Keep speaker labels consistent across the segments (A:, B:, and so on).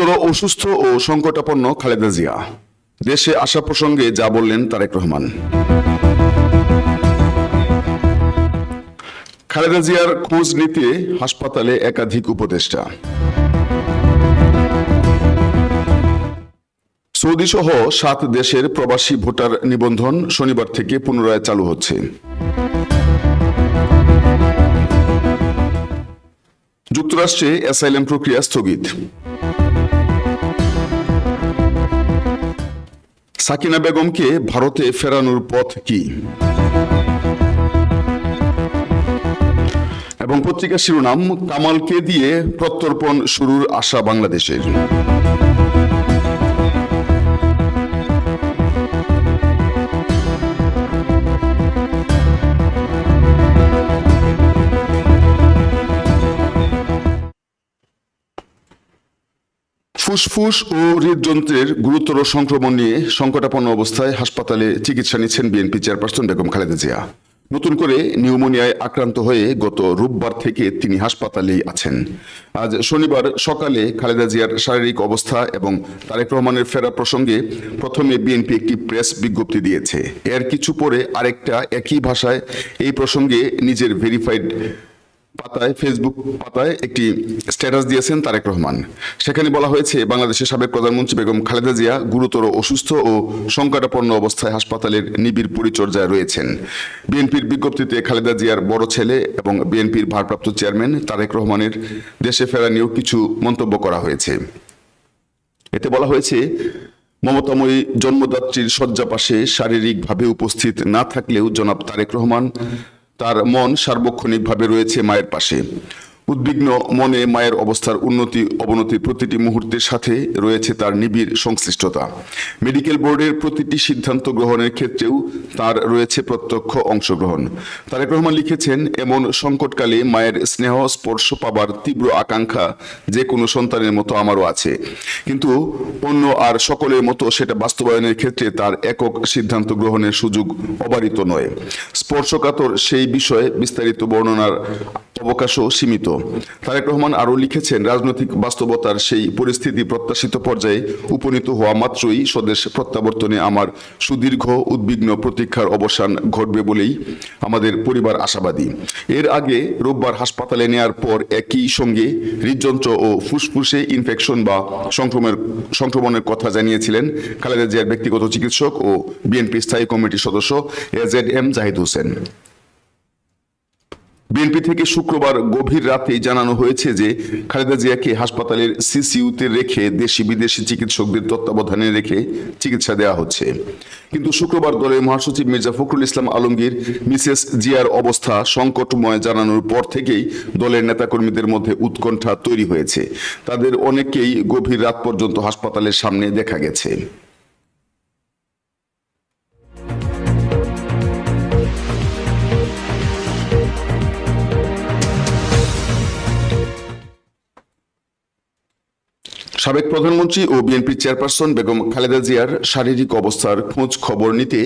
A: গুরুতর অসুস্থ ও সংকটাপন্ন খালেদা জিয়া। দেশে আসা প্রসঙ্গে যা বললেন তারেক রহমান। খালেদা জিয়ার খোঁজ নিতে হাসপাতালে একাধিক উপদেষ্টা। সৌদি সহ সাত দেশের প্রবাসী ভোটার নিবন্ধন শনিবার থেকে পুনরায় চালু হচ্ছে। যুক্তরাষ্ট্রে অ্যাসাইলেম প্রক্রিয়া স্থগিত। সাকিনা বেগমকে ভারতে ফেরানোর পথ কি? এবং পত্রিকার শিরোনাম কামালকে দিয়ে প্রত্যর্পণ শুরুর আশা বাংলাদেশের। ফুসফুস ও হৃদযন্ত্রের গুরুতর সংক্রমণ নিয়ে সংকটাপন্ন অবস্থায় হাসপাতালে চিকিৎসা নিচ্ছেন বিএনপি চেয়ারপারসন বেগম খালেদা জিয়া। নতুন করে নিউমোনিয়ায় আক্রান্ত হয়ে গত রোববার থেকে তিনি হাসপাতালেই আছেন। আজ শনিবার সকালে খালেদা জিয়ার শারীরিক অবস্থা এবং তারেক রহমানের ফেরা প্রসঙ্গে প্রথমে বিএনপি একটি প্রেস বিজ্ঞপ্তি দিয়েছে। এর কিছু পরে আরেকটা একই ভাষায় এই প্রসঙ্গে নিজের ভেরিফাইড পাতায় ফেসবুক পাতায় একটি স্ট্যাটাস দিয়েছেন তারেক রহমান। সেখানে বলা হয়েছে, বাংলাদেশের সাবেক প্রধানমন্ত্রী বেগম খালেদা জিয়া গুরুতর অসুস্থ ও সংকটাপন্ন অবস্থায় হাসপাতালের নিবিড় পরিচর্যায় রয়েছেন। বিএনপির বিজ্ঞপ্তিতে খালেদা জিয়ার বড় ছেলে এবং বিএনপির ভারপ্রাপ্ত চেয়ারম্যান তারেক রহমানের দেশে ফেরা নিয়েও কিছু মন্তব্য করা হয়েছে। এতে বলা হয়েছে, মমতাময়ী জন্মদাত্রীর শয্যা পাশে শারীরিকভাবে উপস্থিত না থাকলেও জনাব তারেক রহমান তার মন সার্বক্ষণিকভাবে রয়েছে মায়ের পাশে। উদ্বিগ্ন মনে মায়ের অবস্থার উন্নতি, অবনতির প্রতিটি মুহূর্তের সাথে রয়েছে তার নিবিড় সংশ্লিষ্টতা। মেডিকেল বোর্ডের প্রতিটি সিদ্ধান্ত গ্রহণের ক্ষেত্রেও তার রয়েছে প্রত্যক্ষ অংশগ্রহণ। তারেক রহমান লিখেছেন, এমন সংকটকালে মায়ের স্নেহ, স্পর্শ পাবার তীব্র আকাঙ্ক্ষা যে কোনো সন্তানের মতো আমারও আছে। কিন্তু অন্য আর সকলের মতো সেটা বাস্তবায়নের ক্ষেত্রে তার একক সিদ্ধান্ত গ্রহণের সুযোগ অবারিত নয়। স্পর্শকাতর সেই বিষয়ে বিস্তারিত বর্ণনার অবকাশও সীমিত। তারেক রহমান আরও লিখেছেন, রাজনৈতিক বাস্তবতার সেই পরিস্থিতি প্রত্যাশিত পর্যায়ে উপনীত হওয়া মাত্রই স্বদেশ প্রত্যাবর্তনে আমার সুদীর্ঘ উদ্বিগ্ন প্রতীক্ষার অবসান ঘটবে বলেই আমাদের পরিবার আশাবাদী। এর আগে রোববার হাসপাতালে নেয়ার পর একই সঙ্গে হৃদযন্ত্র ও ফুসফুসে ইনফেকশন বা সংক্রমণের সংক্রমণের কথা জানিয়েছিলেন খালেদা জিয়ার ব্যক্তিগত চিকিৎসক ও বিএনপি স্থায়ী কমিটির সদস্য A Z M Zahid Hossain. BNP থেকে শুক্রবার গভীর রাতে জানানো হয়েছে যে খালেদা জিয়াকে হাসপাতালের সিসিউতে রেখে দেশি বিদেশি চিকিৎসকদের তত্ত্বাবধানে রেখে চিকিৎসা দেওয়া হচ্ছে। কিন্তু শুক্রবার দলের মহাসচিব মির্জা ফখরুল ইসলাম আলমগীর, মিসেস জিয়ার অবস্থা সংকটময় জানানোর পর থেকেই দলের নেতাকর্মীদের মধ্যে উৎকণ্ঠা তৈরি হয়েছে। তাদের অনেকেই গভীর রাত পর্যন্ত হাসপাতালের সামনে দেখা গেছে। সাবেক প্রধানমন্ত্রী ও বিএনপি চেয়ারপারসন বেগম খালেদা জিয়ার শারীরিক অবস্থার খোঁজ খবর নিতে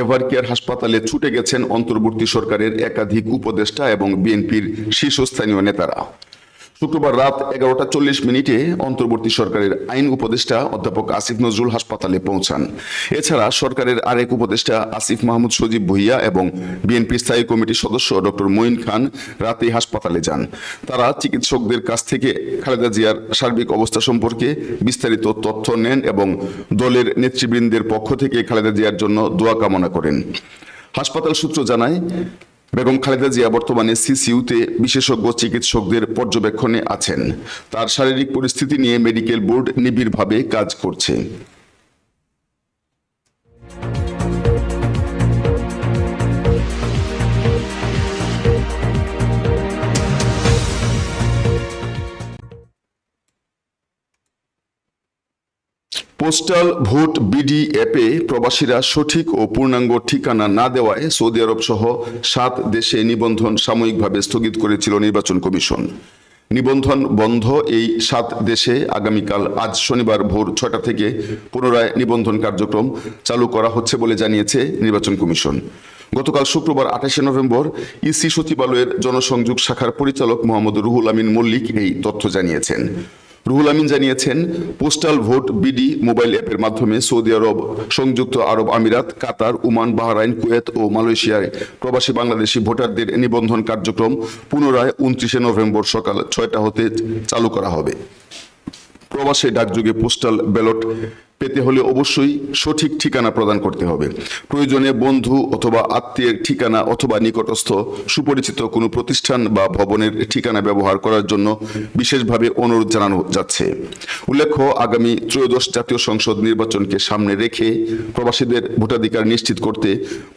A: এভার কেয়ার হাসপাতালে ছুটে গেছেন অন্তর্বর্তী সরকারের একাধিক উপদেষ্টা এবং বিএনপির শীর্ষস্থানীয় নেতারা। শুক্রবার রাত এগারোটা চল্লিশ মিনিটে অন্তর্বর্তী সরকারের আইন উপদেষ্টা অধ্যাপক আসিফ নজরুল হাসপাতালে পৌঁছান। এছাড়া সরকারের আরেক উপদেষ্টা আসিফ মাহমুদ সজীব ভুইয়া এবং বিএনপি স্থায়ী কমিটির সদস্য ডক্টর মঈন খান রাতে হাসপাতালে যান। তারা চিকিৎসকদের কাছ থেকে খালেদা জিয়ার সার্বিক অবস্থা সম্পর্কে বিস্তারিত তথ্য নেন এবং দলের নেতৃবৃন্দের পক্ষ থেকে খালেদা জিয়ার জন্য দোয়া কামনা করেন। হাসপাতাল সূত্র জানায় বেগম খালেদা জিয়া বর্তমানে সিসিউতে বিশেষজ্ঞ চিকিৎসকদের পর্যবেক্ষণে আছেন। তার শারীরিক পরিস্থিতি নিয়ে মেডিকেল বোর্ড নিবিড়ভাবে কাজ করছে। পোস্টাল ভোট বিডি অ্যাপে প্রবাসীরা সঠিক ও পূর্ণাঙ্গ ঠিকানা না দেওয়ায় সৌদি আরব সহ সাত দেশে নিবন্ধন সাময়িকভাবে স্থগিত করেছিল নির্বাচন কমিশন। নিবন্ধন বন্ধ এই সাত দেশে আগামীকাল আজ শনিবার ভোর ছটা থেকে পুনরায় নিবন্ধন কার্যক্রম চালু করা হচ্ছে বলে জানিয়েছে নির্বাচন কমিশন। গতকাল শুক্রবার আঠাশে নভেম্বর ইসি সচিবালয়ের জনসংযোগ শাখার পরিচালক মোহাম্মদ রুহুল আমিন মল্লিক এই তথ্য জানিয়েছেন। রুহুল আমিন জানিয়েছেন, পোস্টাল ভোট বিডি মোবাইল অ্যাপের মাধ্যমে সৌদি আরব, সংযুক্ত আরব আমিরাত, কাতার, ওমান, বাহরাইন, কুয়েত ও মালয়েশিয়ায় প্রবাসী বাংলাদেশি ভোটারদের নিবন্ধন কার্যক্রম পুনরায় উনত্রিশে নভেম্বর সকাল ছয়টা হতে চালু করা হবে। প্রবাসে ডাকযোগে পোস্টাল ব্যালট পেতে হলে অবশ্যই সঠিক ঠিকানা প্রদান করতে হবে। প্রয়োজনে বন্ধু অথবা আত্মীয়ের ঠিকানা অথবা নিকটস্থ সুপরিচিত কোনো প্রতিষ্ঠান বা ভবনের ঠিকানা ব্যবহার করার জন্য বিশেষভাবে অনুরোধ জানানো যাচ্ছে। উল্লেখ্য, আগামী ত্রয়োদশ জাতীয় সংসদ নির্বাচনকে সামনে রেখে প্রবাসীদের ভোটাধিকার নিশ্চিত করতে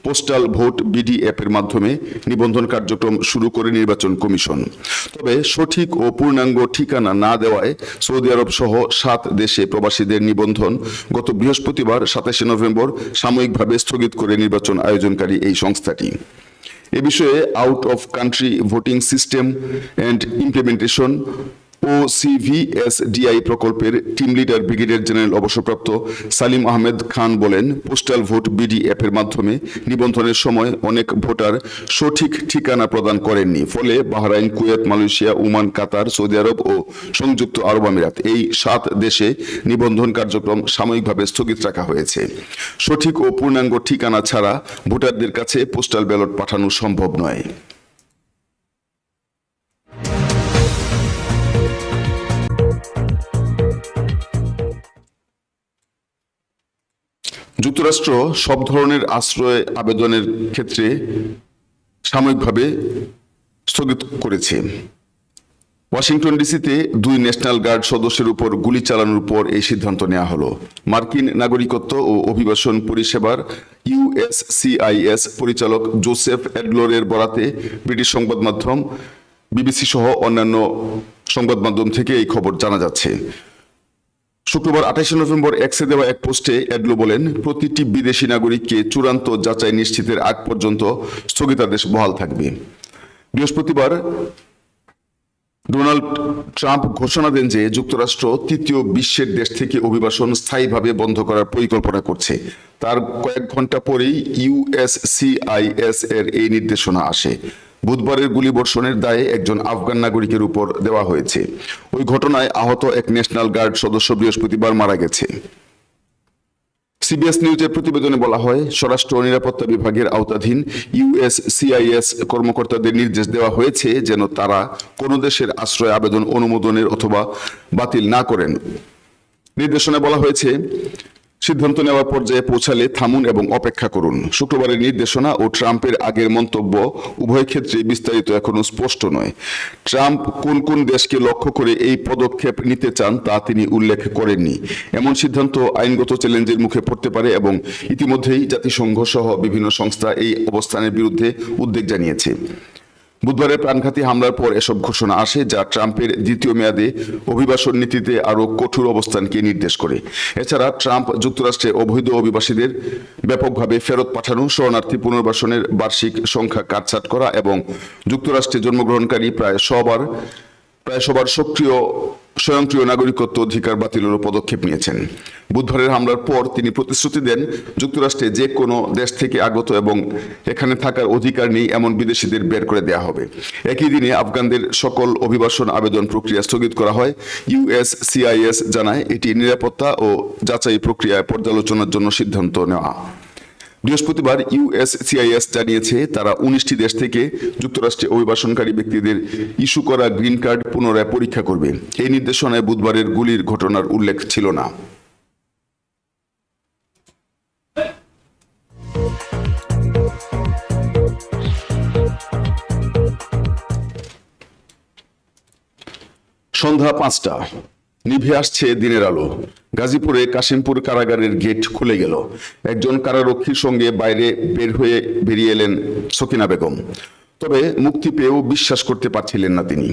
A: পোস্টাল ভোট বিডি অ্যাপের মাধ্যমে নিবন্ধন কার্যক্রম শুরু করে নির্বাচন কমিশন। তবে সঠিক ও পূর্ণাঙ্গ ঠিকানা না দেওয়ায় সৌদি আরব সহ সাত দেশে প্রবাসীদের নিবন্ধন গত বৃহস্পতিবার সাতাশে নভেম্বর সাময়িকভাবে স্থগিত করে নির্বাচন আয়োজনকারী এই সংস্থাটি। এ বিষয়ে out of country voting system and implementation O CVSDI প্রকল্পের টিম লিডার ব্রিগেডিয়ার জেনারেল অবসরপ্রাপ্ত সালিম আহমেদ খান বলেন পোস্টাল ভোট বিডি অ্যাপের মাধ্যমে নিবন্ধনের সময় অনেক ভোটার সঠিক ঠিকানা প্রদান করেননি। ফলে Bahrain, Kuwait, Malaysia, Oman, Qatar, Saudi Arab ও সংযুক্ত আরব আমিরাত এই সাত দেশে নিবন্ধন কার্যক্রম সাময়িকভাবে স্থগিত রাখা হয়েছে। সঠিক ও পূর্ণাঙ্গ ঠিকানা ছাড়া ভোটারদের কাছে পোস্টাল ব্যালট পাঠানো সম্ভব নয়। যুক্তরাষ্ট্র সব ধরনের আশ্রয় আবেদনের ক্ষেত্রে সাময়িকভাবে স্থগিত করেছে। ওয়াশিংটন ডিসিতে দুই ন্যাশনাল গার্ড সদস্যের উপর গুলি চালানোর পর এই সিদ্ধান্ত নেওয়া হলো। মার্কিন নাগরিকত্ব ও অভিবাসন পরিষেবার ইউএসসিআইএস পরিচালক জোসেফ এডলোরের বরাতে ব্রিটিশ সংবাদ মাধ্যম বিবিসি সহ অন্যান্য সংবাদ মাধ্যম থেকে এই খবর জানা যাচ্ছে। শুক্রবার আঠাশে নভেম্বর এক্সে দেওয়া এক পোস্টে এডলো বলেন, প্রতিটি বিদেশি নাগরিককে চূড়ান্ত যাচাই নিশ্চিতের আগ পর্যন্ত স্থগিতাদেশ বহাল থাকবে। বৃহস্পতিবার ডোনাল্ড ট্রাম্প ঘোষণা দেন যে যুক্তরাষ্ট্র তৃতীয় বিশ্বের দেশ থেকে অভিবাসন স্থায়ীভাবে বন্ধ করার পরিকল্পনা করছে। তার কয়েক ঘণ্টা পরেই ইউএসসিআইএস এর এই নির্দেশনা আসে। বুধবারের গুলিবর্ষণের দায়ে একজন আফগান নাগরিকের উপর দেওয়া হয়েছে। ওই ঘটনায় আহত এক ন্যাশনাল গার্ড সদস্য বৃহস্পতিবার মারা গেছে। সিবিএস নিউজের প্রতিবেদনে বলা হয়, স্বরাষ্ট্র নিরাপত্তা বিভাগের আওতাধীন ইউএস সিআইএস কর্মকর্তাদের নির্দেশ দেওয়া হয়েছে যেন তারা কোনো দেশের আশ্রয়, আবেদন, অনুমোদনের অথবা বাতিল না করেন। নির্দেশনায় বলা হয়েছে সিদ্ধান্ত নেওয়ার পর্যায়ে পৌঁছালে থামুন এবং অপেক্ষা করুন। শুক্রবারের নির্দেশনা ও ট্রাম্পের আগের মন্তব্য উভয় ক্ষেত্রে বিস্তারিত এখনও স্পষ্ট নয়। ট্রাম্প কোন কোন দেশকে লক্ষ্য করে এই পদক্ষেপ নিতে চান তা তিনি উল্লেখ করেননি। এমন সিদ্ধান্ত আইনগত চ্যালেঞ্জের মুখে পড়তে পারে এবং ইতিমধ্যেই জাতিসংঘ সহ বিভিন্ন সংস্থা এই অবস্থানের বিরুদ্ধে উদ্বেগ জানিয়েছে। বুধবারের প্রাণঘাতী হামলার পর এসব ঘোষণা আসে যা ট্রাম্পের দ্বিতীয় মেয়াদে অভিবাসন নীতিতে আরও কঠোর অবস্থানকে নির্দেশ করে। এছাড়া ট্রাম্প যুক্তরাষ্ট্রে অবৈধ অভিবাসীদের ব্যাপকভাবে ফেরত পাঠানো, শরণার্থী পুনর্বাসনের বার্ষিক সংখ্যা কাটছাট করা এবং যুক্তরাষ্ট্রে জন্মগ্রহণকারী প্রায় সবার প্রায় সবার সক্রিয় স্বয়ংক্রিয় নাগরিকত্ব অধিকার বাতিলেরও পদক্ষেপ নিয়েছেন। বুধবারের হামলার পর তিনি প্রতিশ্রুতি দেন যুক্তরাষ্ট্রে যে কোনো দেশ থেকে আগত এবং এখানে থাকার অধিকার নেই এমন বিদেশিদের বের করে দেওয়া হবে। একই দিনে আফগানদের সকল অভিবাসন আবেদন প্রক্রিয়া স্থগিত করা হয়। ইউএস সিআইএস জানায় এটি নিরাপত্তা ও যাচাই প্রক্রিয়ায় পর্যালোচনার জন্য সিদ্ধান্ত নেওয়া। বৃহস্পতিবার ইউএসসিআইএস জানিয়েছে, তারা উনিশটি দেশ থেকে যুক্তরাষ্ট্রে অভিবাসনকারী ব্যক্তিদের ইস্যু করা গ্রিন কার্ড পুনরায় পরীক্ষা করবে। এই নির্দেশনায় বুধবারের গুলির ঘটনার উল্লেখ ছিল না। সন্ধ্যা পাঁচটা। নিভে আসছে দিনের আলো। গাজীপুরে কাশিমপুর কারাগারের গেট খুলে গেল। একজন কারারক্ষীর সঙ্গে বাইরে বের হয়ে বেরিয়ে এলেন সকিনা বেগম। তবে মুক্তি পেয়েও বিশ্বাস করতে পারছিলেন না তিনি।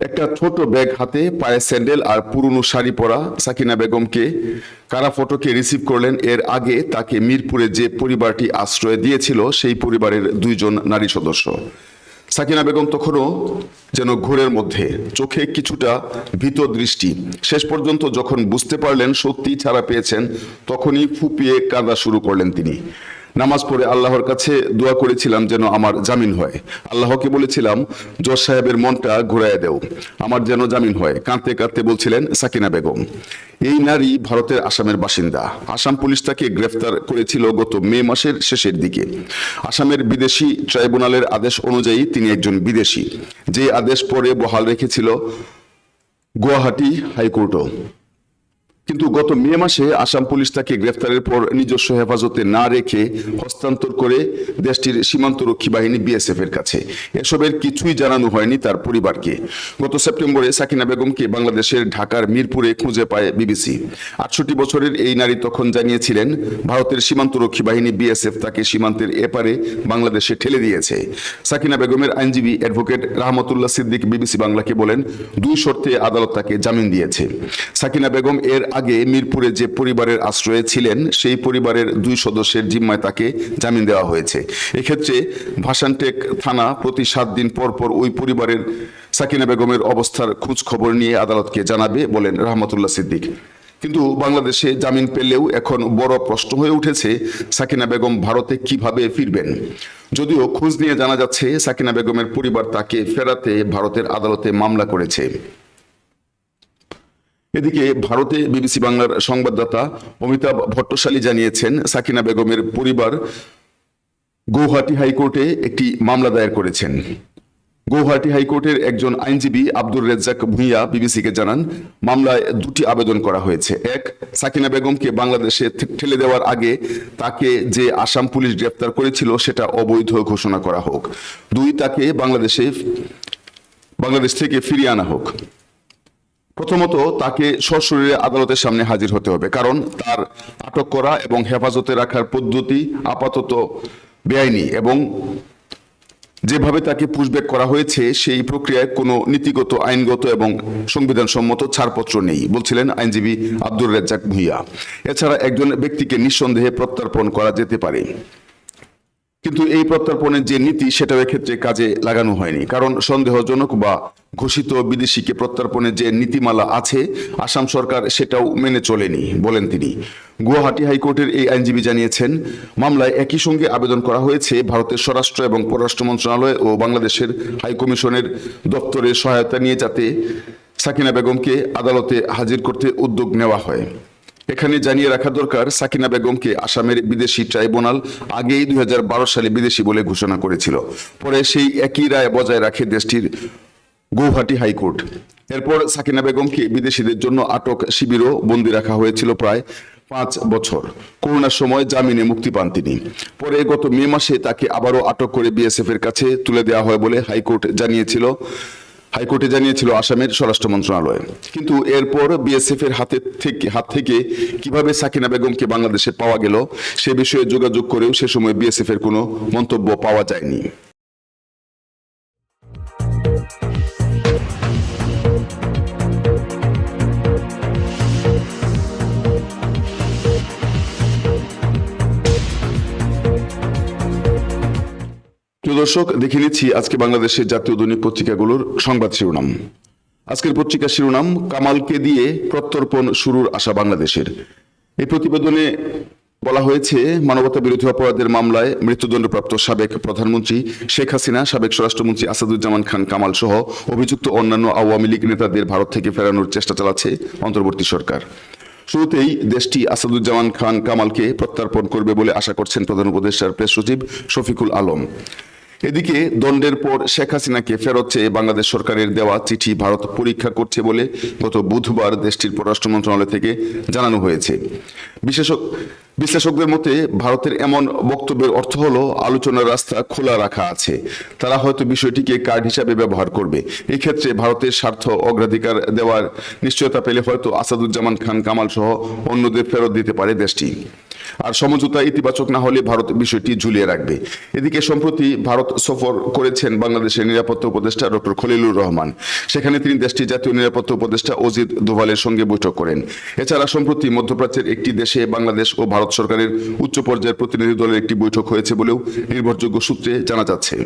A: একটা ছোট ব্যাগ হাতে, পায়ে স্যান্ডেল আর পুরনো শাড়ি পরা সাকিনা বেগমকে কারা ফটোকে রিসিভ করলেন, এর আগে তাকে মিরপুরে যে পরিবারটি আশ্রয় দিয়েছিল, সেই পরিবারের দুইজন নারী সদস্য। সাকিনা বেগম তখনও যেন ঘোরের মধ্যে, চোখে কিছুটা ভীত দৃষ্টি। শেষ পর্যন্ত যখন বুঝতে পারলেন সত্যি ছাড়া পেয়েছেন, তখনই ফুপিয়ে কাঁদা শুরু করলেন তিনি। নামাজ পড়ে আল্লাহর কাছে দোয়া করেছিলাম যেন আমার জামিন হয়। আল্লাহকে বলেছিলাম, জজ সাহেবের মনটা ঘুরাইয়া দেও। আমার যেন জামিন হয়। কাঁদতে কাঁদতে বলছিলেন সাকিনা বেগম। এই নারী ভারতের আসামের বাসিন্দা। আসাম পুলিশ তাকে গ্রেফতার করেছিল গত মে মাসের শেষের দিকে। আসামের বিদেশি ট্রাইব্যুনালের আদেশ অনুযায়ী তিনি একজন বিদেশি। যে আদেশ পরে বহাল রেখেছিল গুয়াহাটি হাইকোর্টও। কিন্তু গত মে মাসে আসাম পুলিশ তাকে গ্রেফতারের পর নিজস্ব হেফাজতে না রেখে হস্তান্তর করে দেশটির সীমান্তরক্ষী বাহিনী বিএসএফ এর কাছে। এসবের কিছুই জানানো হয়নি তার পরিবারকে। গত সেপ্টেম্বরে সাকিনা বেগমকে বাংলাদেশের ঢাকার মিরপুরে খুঁজে পায় বিবিসি। আটষট্টি বছরের এই নারী তখন জানিয়েছিলেন, ভারতের সীমান্তরক্ষী বাহিনী বিএসএফ তাকে সীমান্তের এপারে বাংলাদেশে ঠেলে দিয়েছে। সাকিনা বেগমের আইনজীবী অ্যাডভোকেট রহমতুল্লাহ সিদ্দিক বিবিসি বাংলাকে বলেন, দুই শর্তে আদালত তাকে জামিন দিয়েছে। সাকিনা বেগম এর আগে মিরপুরে যে পরিবারের আশ্রয়ে ছিলেন, সেই পরিবারের দুই সদস্যের জিম্মায় তাকে জামিন দেওয়া হয়েছে। এক্ষেত্রে ভাসানটেক থানা প্রতি সাত দিন পর পর ওই পরিবারের সাকিনা বেগমের অবস্থার খোঁজ খবর নিয়ে আদালতকে জানাবে বলেন রহমতুল্লাহ সিদ্দিক। কিন্তু বাংলাদেশে জামিন পেলেও এখন বড় প্রশ্ন হয়ে উঠেছে সাকিনা বেগম ভারতে কীভাবে ফিরবেন। যদিও খোঁজ নিয়ে জানা যাচ্ছে, সাকিনা বেগমের পরিবার তাকে ফেরাতে ভারতের আদালতে মামলা করেছে। এদিকে ভারতে বিবিসি বাংলার সংবাদদাতা অমিতাভ ভট্টশালী জানিয়েছেন, সাকিনা বেগমের পরিবার গৌহাটি হাইকোর্টে একটি মামলা দায়ের করেছেন। গৌহাটি হাইকোর্টের একজন আইনজীবী আব্দুর রেজ্জাক ভুঁইয়া বিবিসিকে জানান, মামলায় দুটি আবেদন করা হয়েছে। এক, সাকিনা বেগমকে বাংলাদেশে ঠেলে দেওয়ার আগে তাকে যে আসাম পুলিশ গ্রেপ্তার করেছিল সেটা অবৈধ ঘোষণা করা হোক। দুই, তাকে বাংলাদেশে, বাংলাদেশ থেকে ফিরিয়ে আনা হোক। প্রথমত তাকে সশরীরে আদালতের সামনে হাজির হতে হবে, কারণ তার আটক করা এবং হেফাজতে রাখার পদ্ধতি আপাতত বেআইনি এবং যেভাবে তাকে পুশব্যাক করা হয়েছে, সেই প্রক্রিয়ায় কোনো নীতিগত, আইনগত এবং সংবিধানসম্মত ছাড়পত্র নেই, বলছিলেন আইনজীবী আব্দুর রেজ্জাক ভুইয়া। এছাড়া একজন ব্যক্তিকে নিঃসন্দেহে প্রত্যর্পণ করা যেতে পারে। কিন্তু এই প্রত্যর্পণের যে নীতি, সেটাও ক্ষেত্রে কাজে লাগানো হয়নি। কারণ সন্দেহজনক বা ঘোষিত বিদেশিকে প্রত্যর্পণের যে নীতিমালা আছে, আসাম সরকার সেটাও মেনে চলেনি, বলেন তিনি। গুয়াহাটি হাইকোর্টের এই আইনজীবী জানিয়েছেন, মামলায় একই সঙ্গে আবেদন করা হয়েছে ভারতের স্বরাষ্ট্র এবং পররাষ্ট্র মন্ত্রণালয় ও বাংলাদেশের হাইকমিশনের দপ্তরের সহায়তা নিয়ে যাতে সাকিনা বেগমকে আদালতে হাজির করতে উদ্যোগ নেওয়া হয়। এখানে জানিয়ে রাখা দরকার, সাকিনা বেগমকে আসামের বিদেশি ট্রাইব্যুনাল আগেই দুই সালে বিদেশি বলে ঘোষণা করেছিল। পরে সেই একই রায় বজায় রাখে দেশটির গৌহাটি হাইকোর্ট। এরপর সাকিনা বেগমকে বিদেশিদের জন্য আটক শিবিরও বন্দী রাখা হয়েছিল প্রায় পাঁচ বছর। করোনার সময় জামিনে মুক্তি পান তিনি। পরে গত মে মাসে তাকে আবারও আটক করে বিএসএফ এর কাছে তুলে দেওয়া হয় বলে হাইকোর্ট জানিয়েছিল। হাইকোর্টে জানিয়েছিল আসামের স্বরাষ্ট্র মন্ত্রণালয়। কিন্তু এরপর বিএসএফ এর হাতে থেকে হাত থেকে কীভাবে সাকিনা বেগমকে বাংলাদেশে পাওয়া গেল, সে বিষয়ে যোগাযোগ করেও সে সময় বিএসএফ এর কোনো মন্তব্য পাওয়া যায়নি। দর্শক দেখে নিচ্ছি আজকে বাংলাদেশের জাতীয় দৈনিক পত্রিকাগুলোর সংবাদ শিরোনাম। আজকের পত্রিকা শিরোনাম, কামালকে দিয়ে প্রত্যর্পণ শুরুর আশা বাংলাদেশের। এই প্রতিবেদনে বলা হয়েছে, মানবতা বিরোধী অপরাধের মামলায় মৃত্যুদণ্ডপ্রাপ্ত সাবেক প্রধানমন্ত্রী শেখ হাসিনা, সাবেক স্বরাষ্ট্রমন্ত্রী আসাদুজ্জামান খান কামাল সহ অভিযুক্ত অন্যান্য আওয়ামী লীগ নেতাদের ভারত থেকে ফেরানোর চেষ্টা চালাচ্ছে অন্তর্বর্তী সরকার। শুরুতেই দেশটি আসাদুজ্জামান খান কামালকে প্রত্যর্পণ করবে বলে আশা করছেন প্রধান উপদেষ্টার প্রেস সচিব শফিকুল আলম। এদিকে দণ্ডের পর শেখ হাসিনাকে ফেরত চেয়ে বাংলাদেশ সরকারের দেওয়া চিঠি ভারত পরীক্ষা করছে বলে গত বুধবার দেশটির পররাষ্ট্র মন্ত্রণালয় থেকে জানানো হয়েছে। বিশেষক বিশ্লেষকদের মতে ভারতের এমন বক্তব্যের অর্থ হলো আলোচনার রাস্তা খোলা রাখা আছে। তারা হয়তো বিষয়টিকে কার্ড হিসাবে ব্যবহার করবে। এই ক্ষেত্রে ভারতের স্বার্থ অগ্রাধিকার দেওয়ার নিশ্চয়তা পেলে হয়তো আসাদুজ্জামান খান কামাল সহ অন্যদের ফেরত দিতে পারে দেশটি। আর সমঝোতা ইতিবাচক না হলে ভারত বিষয়টি ঝুলিয়ে রাখবে। এদিকে সম্প্রতি ভারত সফর করেছেন বাংলাদেশের নিরাপত্তা উপদেষ্টা ডক্টর খলিলুর রহমান। সেখানে তিনি দেশটির জাতীয় নিরাপত্তা উপদেষ্টা অজিত দোভালের সঙ্গে বৈঠক করেন। এছাড়া সম্প্রতি মধ্যপ্রাচ্যের একটি দেশে বাংলাদেশ ও ভারত সরকারের উচ্চ পর্যায়ের প্রতিনিধি দলের একটি বৈঠক হয়েছে বলেও নির্ভরযোগ্য সূত্রে জানা যাচ্ছে।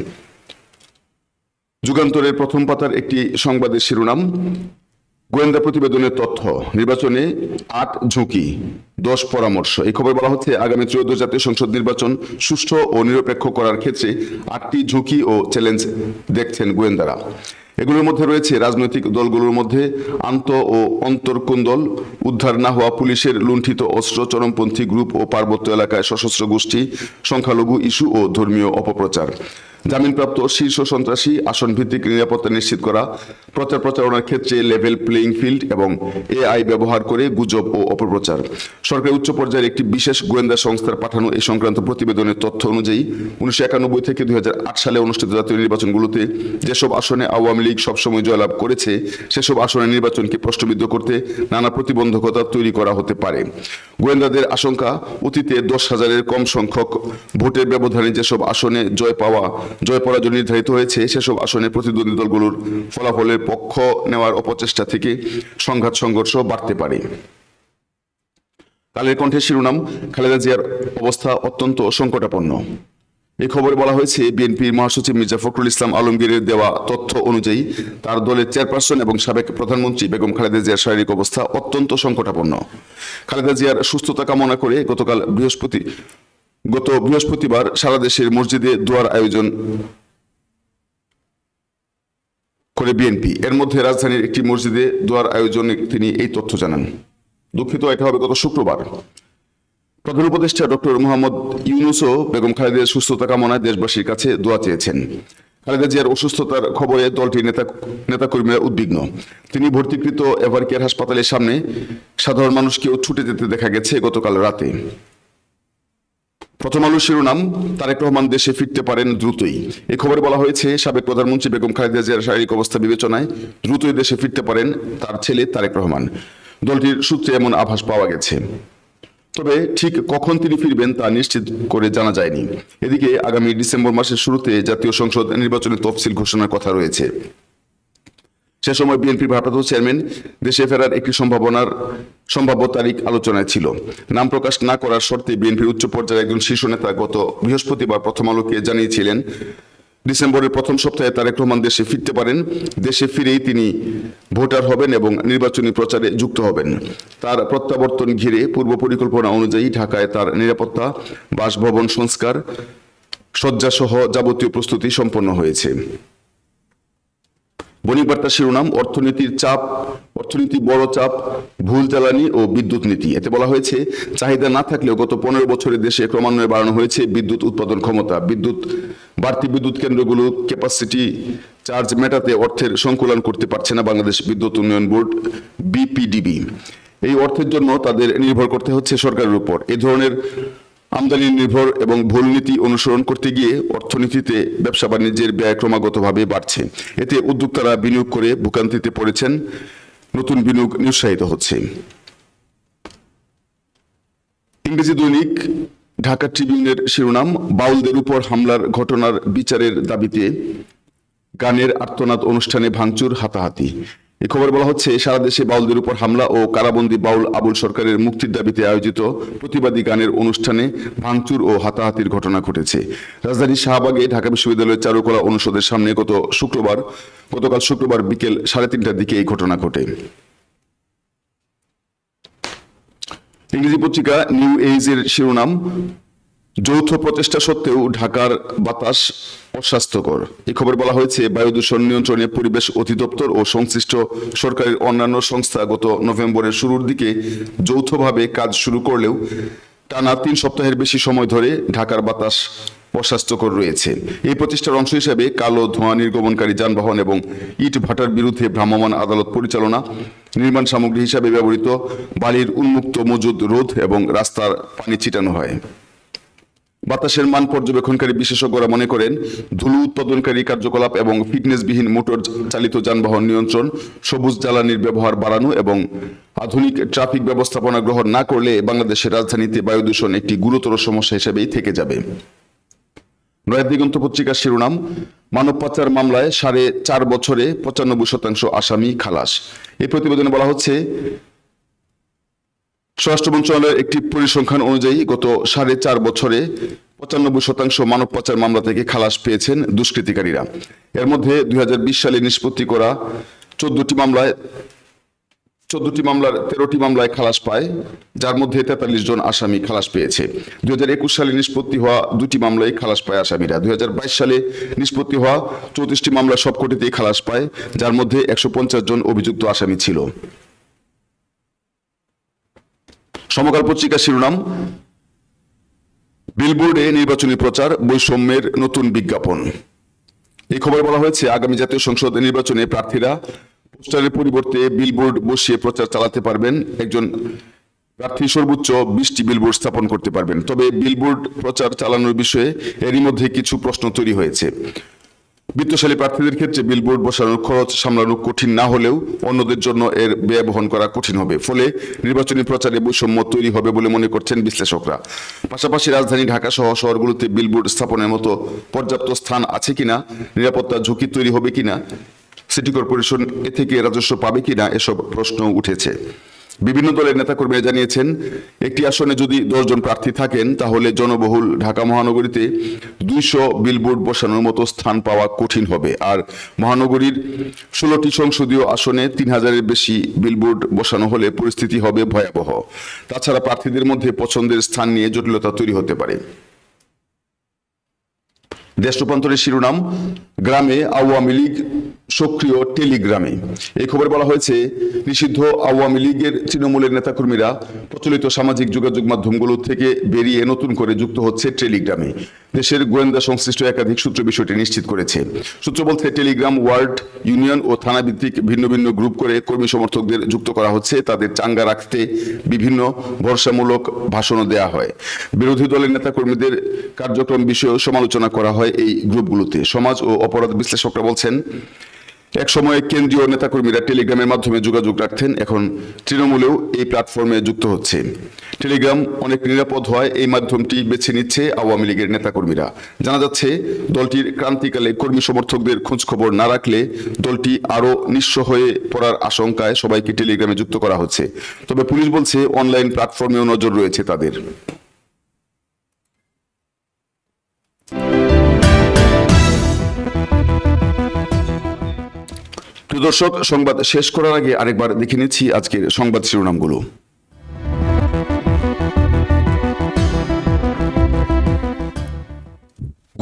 A: যুগান্তরের প্রথম পাতার একটি সংবাদের শিরোনাম গোয়েন্দা প্রতিবেদনের তথ্য, নির্বাচনে আট ঝুঁকি, দশ পরামর্শ। এই খবর বলা হচ্ছে, আগামী ত্রয়োদশ জাতীয় সংসদ নির্বাচন সুষ্ঠু ও নিরপেক্ষ করার ক্ষেত্রে আটটি ঝুঁকি ও চ্যালেঞ্জ দেখছেন গোয়েন্দারা। এগুলোর মধ্যে রয়েছে রাজনৈতিক দলগুলোর মধ্যে আন্ত ও অন্তর্কুন্দল উদ্ধার না হওয়া পুলিশের লুণ্ঠিত অস্ত্র, চরমপন্থী গ্রুপ ও পার্বত্য এলাকায় সশস্ত্র গোষ্ঠী, সংখ্যালঘু ইস্যু ও ধর্মীয় অপপ্রচার। জামিনপ্রাপ্ত শীর্ষ সন্ত্রাসী আসন ভিত্তিক নিরাপত্তা নিশ্চিত করা, প্রচার প্রচারণার ক্ষেত্রে লেভেল প্লেইং ফিল্ড এবং এআই ব্যবহার করে গুজব ও অপপ্রচার। সরকারের উচ্চ পর্যায়ের একটি বিশেষ গোয়েন্দা সংস্থার পাঠানো এই সংক্রান্ত প্রতিবেদনের তথ্য অনুযায়ী, উনিশশো একানব্বই থেকে দুই সালে অনুষ্ঠিত জাতীয় নির্বাচনগুলোতে যেসব আসনে আওয়ামী লীগ সবসময় জয়লাভ করেছে, সেসব আসনে নির্বাচনকে প্রশ্নবিদ্ধ করতে নানা প্রতিবন্ধকতা তৈরি করা হতে পারে। গোয়েন্দাদের আশঙ্কা, অতীতে দশ হাজারের কম সংখ্যক ভোটের ব্যবধানে যেসব আসনে জয় পাওয়া জয় পরাজয় নির্ধারিত হয়েছে সেসব আসনে প্রতিদ্বন্দ্বী দলগুলোর ফলাফলের পক্ষ নেওয়ার অপচেষ্টা থেকে সংঘাত সংঘর্ষ বাড়তে পারে। কালের কণ্ঠে শিরোনাম, খালেদা জিয়ার অবস্থা অত্যন্ত সংকটাপন্ন। এই খবরে বলা হয়েছে, বিএনপির মহাসচিব মির্জা ফখরুল ইসলাম আলমগীরের দেওয়া তথ্য অনুযায়ী তার দলের চেয়ারপারসন এবং সাবেক প্রধানমন্ত্রী বেগম খালেদা জিয়ার শারীরিক অবস্থা অত্যন্ত সংকটাপন্ন। খালেদা জিয়ার সুস্থতা কামনা করে গতকাল বৃহস্পতি গত বৃহস্পতিবার সারা দেশের মসজিদে দোয়ার আয়োজন করে বিএনপি। এর মধ্যে রাজধানীর একটি মসজিদে দোয়ার আয়োজনে তিনি এই তথ্য জানান। দুঃখিত এটা হবে গত শুক্রবার। প্রধান উপদেষ্টা ডক্টর মোহাম্মদ ইউনুসও বেগম খালেদের সুস্থতা কামনায় দেশবাসীর কাছে দোয়া চেয়েছেন। খালেদা জিয়ার অসুস্থতার খবরে দলটির নেতা নেতাকর্মীরা উদ্বিগ্ন। তিনি ভর্তিকৃত এভারকেয়ার হাসপাতালের সামনে সাধারণ মানুষকেও ছুটে যেতে দেখা গেছে গতকাল রাতে। প্রথম আলো শিরোনাম, তারেক রহমান দেশে ফিরতে পারেন দ্রুতই। এ খবরে বলা হয়েছে, সাবেক প্রধানমন্ত্রী বেগম খালেদা জিয়ার শারীরিক অবস্থা বিবেচনায় দ্রুতই দেশে ফিরতে পারেন তার ছেলে তারেক রহমান। দলটির সূত্রে এমন আভাস পাওয়া গেছে। তবে ঠিক কখন তিনি ফিরবেন তা নিশ্চিত করে জানা যায়নি। এদিকে আগামী ডিসেম্বর মাসের শুরুতে জাতীয় সংসদ নির্বাচনের তফসিল ঘোষণার কথা রয়েছে। সে সময় বিএনপির ভারপ্রাপ্ত চেয়ারম্যান দেশে ফেরার একটি সম্ভাবনার সম্ভাব্য তারিখ আলোচনায় ছিল। নাম প্রকাশ না করার শর্তে বিএনপির উচ্চ পর্যায়ের একজন শীর্ষ নেতা গত বৃহস্পতিবার প্রথম আলোকে জানিয়েছিলেন, ডিসেম্বরের প্রথম সপ্তাহে তারেক রহমান দেশে ফিরতে পারেন। দেশে ফিরেই তিনি ভোটার হবেন এবং নির্বাচনী প্রচারে যুক্ত হবেন। তার প্রত্যাবর্তন ঘিরে পূর্ব পরিকল্পনা অনুযায়ী ঢাকায় তার নিরাপত্তা, বাসভবন সংস্কার, শয্যাসহ যাবতীয় প্রস্তুতি সম্পন্ন হয়েছে। বণিক শিরোনাম, অর্থনীতির চাপ, অর্থনীতি বড় চাপ, ভুল জ্বালানি ও বিদ্যুৎ নীতি। এতে বলা হয়েছে, চাহিদা না থাকলেও গত পনেরো বছরে দেশে ক্রমান্বয়ে বাড়ানো হয়েছে বিদ্যুৎ উৎপাদন ক্ষমতা। বিদ্যুৎ, বাড়তি বিদ্যুৎ কেন্দ্রগুলো ক্যাপাসিটি চার্জ মেটাতে অর্থের সংকুলন করতে পারছে না বাংলাদেশ বিদ্যুৎ উন্নয়ন বোর্ড, বিপিডিবি। এই অর্থের জন্য তাদের নির্ভর করতে হচ্ছে সরকারের উপর। এ ধরনের আমদানি নির্ভর এবং ভুল নীতি অনুসরণ করতে গিয়ে অর্থনীতিতে ব্যবসা বাণিজ্যের ব্যয় ক্রমাগতভাবে বাড়ছে। এতে উদ্যোক্তারা বিনিয়োগ করে ভোগান্তিতে পড়েছেন। নতুন বিনিয়োগ নিরুৎসাহিত হচ্ছে। ইংরেজি দৈনিক ঢাকা ট্রিবিউনের শিরোনাম, বাউলদের উপর হামলার ঘটনার বিচারের দাবিতে গানের আর্তনাদ অনুষ্ঠানে ভাঙচুর হাতাহাতি। এই খবর বলা হচ্ছে, সারা দেশে বাউলদের উপর হামলা ও কারাবন্দী বাউল আবুল সরকারের মুক্তির দাবিতে আয়োজিত প্রতিবাদী গানের অনুষ্ঠানে ভাঙচুর ও হাতাহাতির ঘটনা ঘটেছে। রাজধানীর শাহবাগে ঢাকা বিশ্ববিদ্যালয়ের চারুকলা অনুষদের সামনে গত শুক্রবার, গতকাল শুক্রবার বিকেল সাড়ে তিনটার দিকে এই ঘটনা ঘটে। ইংরেজি পত্রিকা নিউ এজের শিরোনাম যৌথ প্রচেষ্টা সত্ত্বেও ঢাকার বাতাস অস্বাস্থ্যকর। এই খবর বলা হয়েছে, বায়ু দূষণ নিয়ন্ত্রণে পরিবেশ অধিদপ্তর ও সংশ্লিষ্ট সরকারের অন্যান্য সংস্থা গত নভেম্বরের শুরুর দিকে যৌথভাবে কাজ শুরু করলেও টানা তিন সপ্তাহের বেশি সময় ধরে ঢাকার বাতাস অস্বাস্থ্যকর রয়েছে। এই প্রচেষ্টার অংশ হিসেবে কালো ধোঁয়া নির্গমনকারী যানবাহন এবং ইট ভাটার বিরুদ্ধে ভ্রাম্যমাণ আদালত পরিচালনা, নির্মাণ সামগ্রী হিসাবে ব্যবহৃত বালির উন্মুক্ত মজুদ রোধ এবং রাস্তার পানি ছিটানো হয়। বাতাসের মান পর্যবেক্ষণকারী বিশেষজ্ঞরা মনে করেন, ধুলো উৎপাদনকারী কার্যকলাপ এবং ফিটনেসবিহীন মোটর চালিত যানবাহন নিয়ন্ত্রণ, সবুজ জ্বালানির ব্যবহার বাড়ানো এবং আধুনিক ট্রাফিক ব্যবস্থাপনা গ্রহণ না করলে বাংলাদেশের রাজধানীতে বায়ু দূষণ একটি গুরুতর সমস্যা হিসেবেই থেকে যাবে। নয়া দিগন্ত পত্রিকার শিরোনাম, মানব পাচার মামলায় সাড়ে চার বছরে পঁচানব্বই শতাংশ আসামি খালাস। এই প্রতিবেদনে বলা হচ্ছে স্বরাষ্ট্র মন্ত্রণালয়ের একটি পরিসংখ্যান অনুযায়ী গত সাড়ে চার বছরে পঁচানব্বই শতাংশ মানব পাচার মামলা থেকে খালাস পেয়েছেন দুষ্কৃতিকারীরা। এর মধ্যে দুই সালে নিষ্পত্তি করা চোদ্দটি মামলায়, চোদ্দটি মামলার তেরোটি মামলায় খালাস পায়, যার মধ্যে তেতাল্লিশ জন আসামি খালাস পেয়েছে। দুই হাজার একুশ সালে নিষ্পত্তি হওয়া দুটি মামলায় খালাস পায় আসামিরা। দুই হাজার বাইশ সালে নিষ্পত্তি হওয়া চৌত্রিশটি মামলা সবকটিতেই খালাস পায়, যার মধ্যে একশো পঞ্চাশ জন অভিযুক্ত আসামি ছিল। সমকাল পত্রিকার শিরোনাম বিলবোর্ডে নির্বাচনী প্রচার, বৈষম্যের নতুন বিজ্ঞাপন। এই খবরে বলা হয়েছে, আগামী জাতীয় সংসদ নির্বাচনে প্রার্থীরা পোস্টারের পরিবর্তে বিলবোর্ড বসিয়ে প্রচার চালাতে পারবেন। একজন প্রার্থী সর্বোচ্চ বিশটি বিলবোর্ড স্থাপন করতে পারবেন। তবে বিলবোর্ড প্রচার চালানোর বিষয়ে এরই মধ্যে কিছু প্রশ্ন তৈরি হয়েছে। বিত্তশালী প্রার্থীদের ক্ষেত্রে বিলবোর্ড বসানোর খরচ সামলানো কঠিন না হলেও অন্যদের জন্য এর ব্যয় বহন করা কঠিন হবে। ফলে নির্বাচনী প্রচারে বৈষম্য তৈরি হবে বলে মনে করছেন বিশ্লেষকরা। পাশাপাশি রাজধানী ঢাকা সহ শহরগুলোতে বিলবোর্ড স্থাপনের মতো পর্যাপ্ত স্থান আছে কিনা নিরাপত্তা ঝুঁকি তৈরি হবে কিনা, সিটি কর্পোরেশন এ থেকে রাজস্ব পাবে কিনা, এসব প্রশ্ন উঠেছে। বিভিন্ন দলের নেতাকর্মীরা জানিয়েছেন, একটি আসনে যদি দশজন প্রার্থী থাকেন, তাহলে জনবহুল ঢাকা মহানগরীতে দুইশো বিলবোর্ড বসানোর মতো স্থান পাওয়া কঠিন হবে। আর মহানগরীর ষোলোটি সংসদীয় আসনে তিন হাজারের বেশি বিলবোর্ড বসানো হলে পরিস্থিতি হবে ভয়াবহ। তাছাড়া প্রার্থীদের মধ্যে পছন্দের স্থান নিয়ে জটিলতা তৈরি হতে পারে। দেশ রূপান্তরের শিরোনাম গ্রামে আওয়ামী লীগ সক্রিয় টেলিগ্রামে। এই খবর বলা হয়েছে, নিষিদ্ধ আওয়ামী লীগের তৃণমূলের নেতাকর্মীরা প্রচলিত সামাজিক যোগাযোগ মাধ্যমগুলো থেকে বেরিয়ে নতুন করে যুক্ত হচ্ছে টেলিগ্রামে। দেশের গোয়েন্দা সংশ্লিষ্ট একাধিক সূত্র বিষয়টি নিশ্চিত করেছে। সূত্র বলতে টেলিগ্রাম, ওয়ার্ড, ইউনিয়ন ও থানা ভিত্তিক ভিন্ন ভিন্ন গ্রুপ করে কর্মী সমর্থকদের যুক্ত করা হচ্ছে। তাদের চাঙ্গা রাখতে বিভিন্ন ভরসামূলক ভাষণও দেয়া হয়। বিরোধী দলের নেতাকর্মীদের কার্যক্রম বিষয়েও সমালোচনা করা হয়। এই গ্রুপগুলোতে। সমাজ ও অপরাধ বিশ্লেষকরা বলছেন, এক সময় কেন্দ্রীয় নেতাকর্মীরা টেলিগ্রামের মাধ্যমে যোগাযোগ রাখতেন, এখন তৃণমূলেও এই প্ল্যাটফর্মে যুক্ত হচ্ছে। টেলিগ্রাম অনেক নিরাপদ হওয়ায় এই মাধ্যমটি বেছে নিচ্ছে আওয়ামী লীগের নেতাকর্মীরা। জানা যাচ্ছে, দলটির ক্রান্তিকালে কর্মী সমর্থকদের খোঁজখবর না রাখলে দলটি আরও নিঃস্ব হয়ে পড়ার আশঙ্কায় সবাইকে টেলিগ্রামে যুক্ত করা হচ্ছে। তবে পুলিশ বলছে, অনলাইন প্ল্যাটফর্মেও নজর রয়েছে তাদের। দর্শক, সংবাদ শেষ করার আগে আরেকবার দেখে নিচ্ছি আজকের সংবাদ শিরোনামগুলো।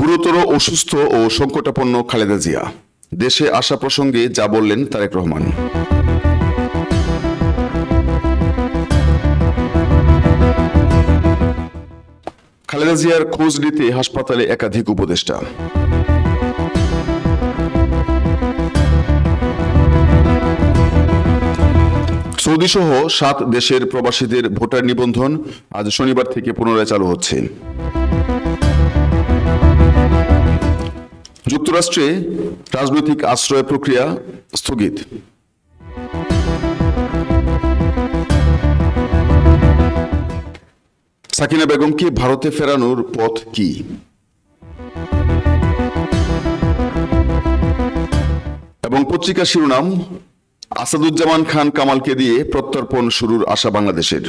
A: গুরুতর অসুস্থ ও সংকটাপন্ন খালেদা জিয়া। দেশে আসা প্রসঙ্গে যা বললেন তারেক রহমান। খালেদা জিয়ার খোঁজ নিতে হাসপাতালে একাধিক উপদেষ্টা। সৌদি সহ সাত দেশের প্রবাসীদের ভোটার নিবন্ধন আজ শনিবার থেকে পুনরায় চালু হচ্ছে। যুক্তরাষ্ট্রে রাজনৈতিক আশ্রয় প্রক্রিয়া স্থগিত। সাকিনা বেগমকে ভারতে ফেরানোর পথ কি? এবং পত্রিকা শিরোনাম আসাদুজ্জামান খান কামালকে দিয়ে প্রত্যর্পণ শুরুর আশা বাংলাদেশের।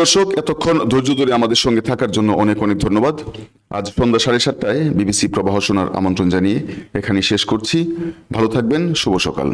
A: দর্শক, এতক্ষণ ধৈর্য ধরে আমাদের সঙ্গে থাকার জন্য অনেক অনেক ধন্যবাদ। আজ সন্ধ্যা সাড়ে সাতটায় বিবিসি প্রবাহ শোনার আমন্ত্রণ জানিয়ে এখানে শেষ করছি। ভালো থাকবেন, শুভ সকাল।